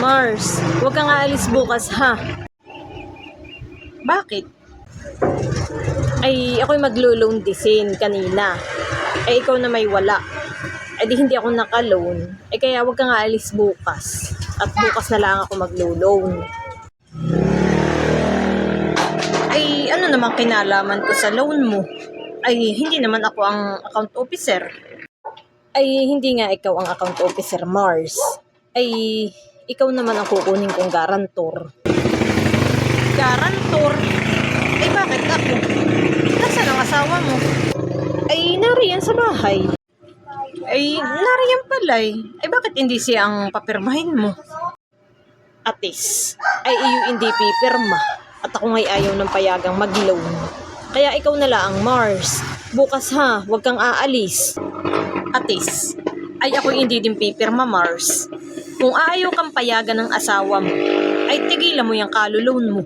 Mars, huwag kang aalis bukas ha. Bakit? Ay, ako'y maglo-loan din kanina. Ay, ikaw na may wala. Ay, di hindi ako naka-loan. Ay, kaya huwag kang aalis bukas. At bukas na lang ako maglo-loan. Ay, ano naman kinalaman ko sa loan mo? Ay, hindi naman ako ang account officer. Ay, hindi nga ikaw ang account officer, Mars. Ay, ikaw naman ang kukunin kong garantor. Garantor? Ay, bakit ako? Nasaan ang asawa mo? Ay, nariyan sa bahay. Ay, nariyan pala eh. Ay, bakit hindi siya ang papirmahin mo? Atis, ay iyo hindi pipirma. At ako nga'y ayaw ng payagang mag-loan. Kaya ikaw na lang, Mars. Bukas ha, huwag kang aalis. Atis, ay ako hindi din pipirma, Mars. Kung ayaw kang payagan ng asawa mo, ay tigilan mo yung kalulon mo.